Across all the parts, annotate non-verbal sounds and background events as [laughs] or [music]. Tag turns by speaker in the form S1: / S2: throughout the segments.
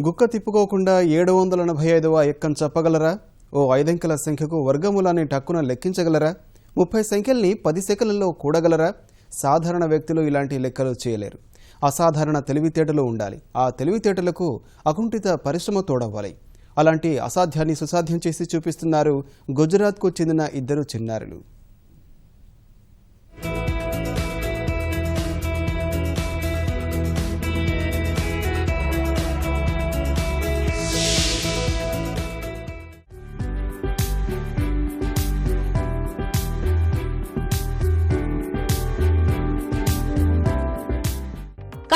S1: గుక్క తిప్పుకోకుండా ఏడు వందల ఎనభై ఐదవ ఎక్కను చెప్పగలరా? ఓ ఐదంకెల సంఖ్యకు వర్గమూలాన్ని టక్కున లెక్కించగలరా? ముప్పై సంఖ్యల్ని పది సెకన్లలో కూడగలరా? సాధారణ వ్యక్తులు ఇలాంటి లెక్కలు చేయలేరు. అసాధారణ తెలివితేటలు ఉండాలి. ఆ తెలివితేటలకు అకుంఠిత పరిశ్రమ తోడవ్వాలి. అలాంటి అసాధ్యాన్ని సుసాధ్యం చేసి చూపిస్తున్నారు గుజరాత్కు చెందిన ఇద్దరు చిన్నారులు.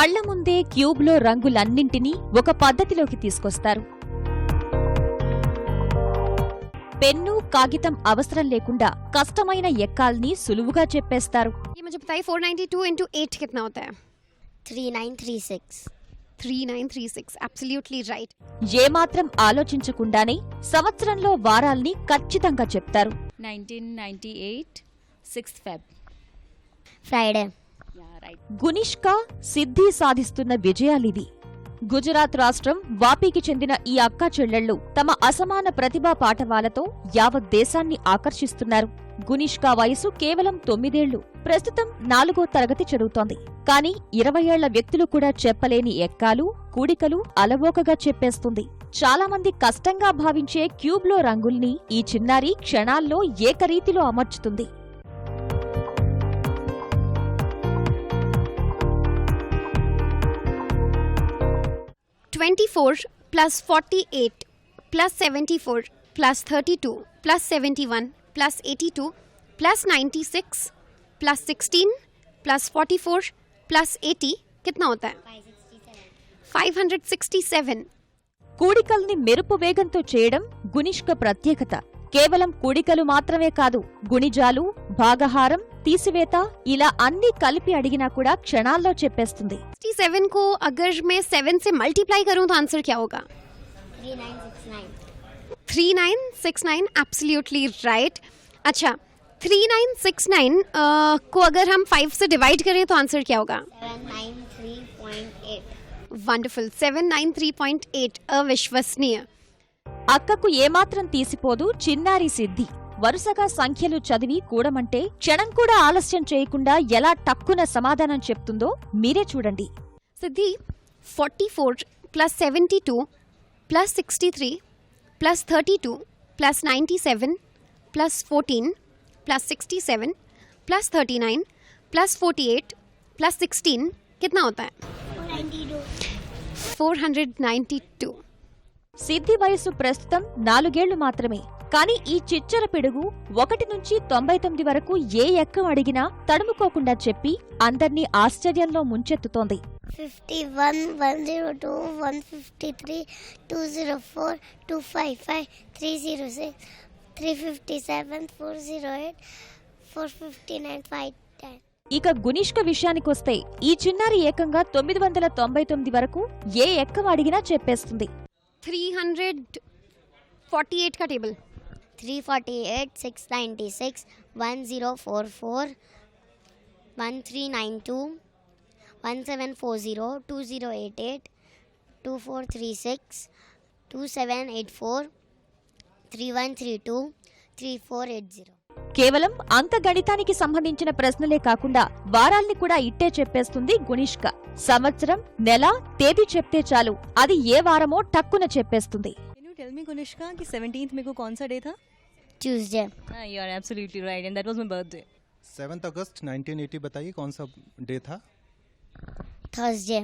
S2: కళ్ళ ముందే క్యూబ్లో రంగులన్నింటినీ ఒక పద్ధతిలోకి తీసుకొస్తారు. పెన్ను కాగితం అవసరం లేకుండా కష్టమైన ఎక్కాల్ని సులువుగా చెప్పేస్తారు.
S3: Four ninety two into eight కిట్నా అవుతాయి three nine
S4: three six three nine
S3: three six absolutely right
S2: ఏమాత్రం ఆలోచించకుండానే సంవత్సరంలో వారాల్ని ఖచ్చితంగా చెప్తారు.
S5: Nineteen ninety eight
S4: six
S5: Feb Friday
S2: Gunishka Siddhi సాధిస్తున్న విజయాలివి గుజరాత్ రాష్ట్రం వాపీకి చెందిన ఈ అక్కా చెల్లెళ్ళు తమ అసమాన ప్రతిభా పాఠవాలతో యావత్ దేశాన్ని ఆకర్షిస్తున్నారు. గునిష్క వయసు కేవలం తొమ్మిదేళ్ళు. ప్రస్తుతం నాలుగో తరగతి చదువుతోంది. కానీ ఇరవై ఏళ్ళ వ్యక్తులు కూడా చెప్పలేని ఎక్కాలు కూడికలు అలవోకగా చెప్పేస్తుంది. చాలామంది కష్టంగా భావించే క్యూబ్లో రంగుల్ని ఈ చిన్నారి క్షణాల్లో ఏకరీతిలో అమర్చుతుంది.
S3: 24 plus 48 plus 74 plus 32 plus 71 plus 82 plus 96 plus 16 plus 44 plus 80 कितना होता है 567
S2: కూడికల్ని మెరుపు వేగంతో చేయడం గునిష్క ప్రత్యేకత కేవలం కూడికలు మాత్రమే కాదు గుణిజాలు భాగహారం తీసివేత ఇలా అన్నీ కలిపి అడిగినా కూడా క్షణాల్లో చెప్పేస్తుంది
S3: 67 को अगर मैं 7 से मल्टीप्लाई करूं तो आंसर क्या होगा
S4: three nine six nine
S3: 3969 absolutely right अच्छा 3969 अ, को अगर हम 5 से डिवाइड करें तो आंसर क्या होगा
S4: seven nine three point eight
S3: wonderful 793.8 अविश्वसनीय
S2: అక్కకు ఏమాత్రం తీసిపోదు చిన్నారి సిద్ధి వరుసగా సంఖ్యలు చదివి కూడమంటే క్షణం కూడా ఆలస్యం చేయకుండా ఎలా టక్కున సమాధానం చెప్తుందో మీరే చూడండి
S3: सिद्धि 44 plus 72 plus 63 plus 32 plus 97 plus 14 plus 67 plus 39 plus 48 plus 16 कितना होता है 492
S2: Siddhi వయసు ప్రస్తుతం నాలుగేళ్ళు మాత్రమే. కానీ ఈ చిచ్చర పిడుగు ఒకటి నుంచి తొంభై తొమ్మిది వరకు ఏ ఎక్కం అడిగినా తడుముకోకుండా చెప్పి అందర్నీ ఆశ్చర్యంలో ముంచెత్తుతోంది.
S4: Fifty one one zero two one fifty three two zero four two five five three zero six three fifty seven four zero eight four fifty nine five
S2: ఇక గునిష్క విషయానికొస్తే ఈ చిన్నారి ఏకంగా తొమ్మిది వందల తొంభై తొమ్మిది వరకు ఏ ఎక్కం అడిగినా చెప్పేస్తుంది.
S3: 348 का table
S4: three forty eight six ninety six one zero four four one three nine two one seven four zero two zero eight eight two four three six two seven eight four three one three two three four eight zero
S2: కేవలం అంక గణితానికి సంబంధించిన ప్రశ్నలే కాకుండా వారాల్ని కూడా ఇట్టే చెప్పేస్తుంది గునిష్క సంవత్సరం నెల తేదీ చెప్తే చాలు అది ఏ వారమో టక్కున చెప్పేస్తుంది
S5: Can you tell me, Kunishka, कि 17th में को कौन सा डे था?
S4: Tuesday
S5: Ah, you are absolutely right, and that was my birthday.
S6: Seventh अगस्त 1980 बताइए कौन सा डे था
S4: थर्सडे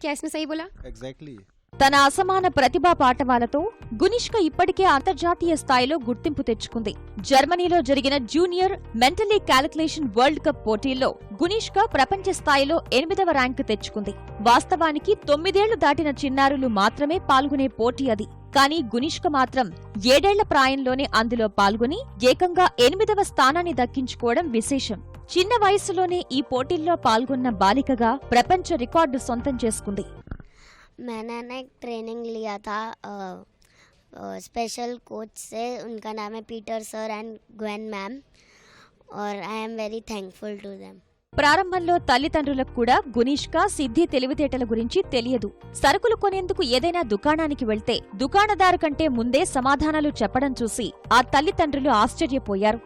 S3: क्या इसने सही बोला
S6: एग्जैक्टली
S2: తన అసమాన ప్రతిభా పాఠవాలతో గునిష్క ఇప్పటికే అంతర్జాతీయ స్థాయిలో గుర్తింపు తెచ్చుకుంది. జర్మనీలో జరిగిన junior mentally calculation world cup పోటీల్లో గునిష్క ప్రపంచ స్థాయిలో ఎనిమిదవ ర్యాంకు తెచ్చుకుంది. వాస్తవానికి తొమ్మిదేళ్ళు దాటిన చిన్నారులు మాత్రమే పాల్గొనే పోటీ అది. కానీ గునిష్క మాత్రం ఏడేళ్ళ ప్రాయంలోనే అందులో పాల్గొని ఏకంగా ఎనిమిదవ స్థానాన్ని దక్కించుకోవడం విశేషం. చిన్న వయసులోనే ఈ పోటీల్లో పాల్గొన్న బాలికగా ప్రపంచ రికార్డు సొంతం చేసుకుంది.
S4: मैंने ना एक ट्रेनिंग लिया था स्पेशल कोच से उनका नाम है Peter sir and Gwen ma'am और I am very thankful to them
S2: ప్రారంభంలో తల్లిదండ్రులకు కూడా గునీష్క సిద్ధి తెలివితేటల గురించి తెలియదు సరుకులు కొనేందుకు ఏదైనా దుకాణానికి వెళ్తే దుకాణదారు కంటే ముందే సమాధానాలు చెప్పడం చూసి ఆ తల్లిదండ్రులు ఆశ్చర్యపోయారు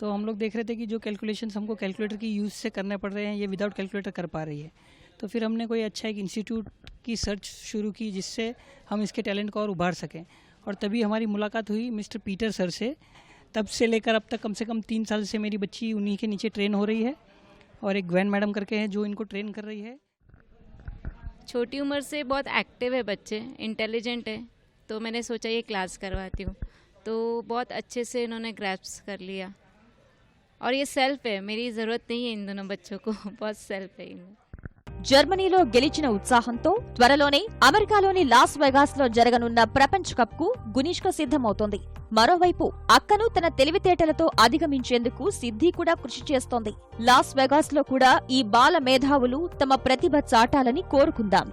S7: तो हम लोग देख रहे थे कि जो कैलकुलेशंस हमको कैलकुलेटर की यूज़ से करने पड़ रहे हैं ये विदाउट कैलकुलेटर कर पा रही है तो फिर हमने कोई अच्छा एक इंस्टीट्यूट की सर्च शुरू की जिससे हम इसके टैलेंट को और उभार सकें। और तभी हमारी मुलाकात हुई मिस्टर पीटर सर से। तब से लेकर अब तक कम से कम तीन साल से मेरी बच्ची उन्हीं के नीचे ट्रेन हो रही है और एक ग्वैन मैडम करके हैं जो इनको ट्रेन कर रही है।
S8: छोटी उम्र से बहुत एक्टिव है बच्चे इंटेलिजेंट है। तो मैंने सोचा ये क्लास करवाती हूँ। तो बहुत अच्छे से इन्होंने ग्रैप्स कर लिया। और ये सेल्फ है, मेरी ज़रूरत नहीं है इन दोनों बच्चों को। [laughs] बहुत सेल्फ है इनमें।
S2: జర్మనీలో గెలిచిన ఉత్సాహంతో త్వరలోనే అమెరికాలోని లాస్ వెగాస్లో జరగనున్న ప్రపంచ కప్కు గునీష్క సిద్ధమవుతోంది. మరోవైపు అక్కను తన తెలివితేటలతో అధిగమించేందుకు సిద్ధి కూడా కృషి చేస్తోంది. లాస్ వెగాస్లో కూడా ఈ బాల మేధావులు తమ ప్రతిభ చాటాలని కోరుకుందాం.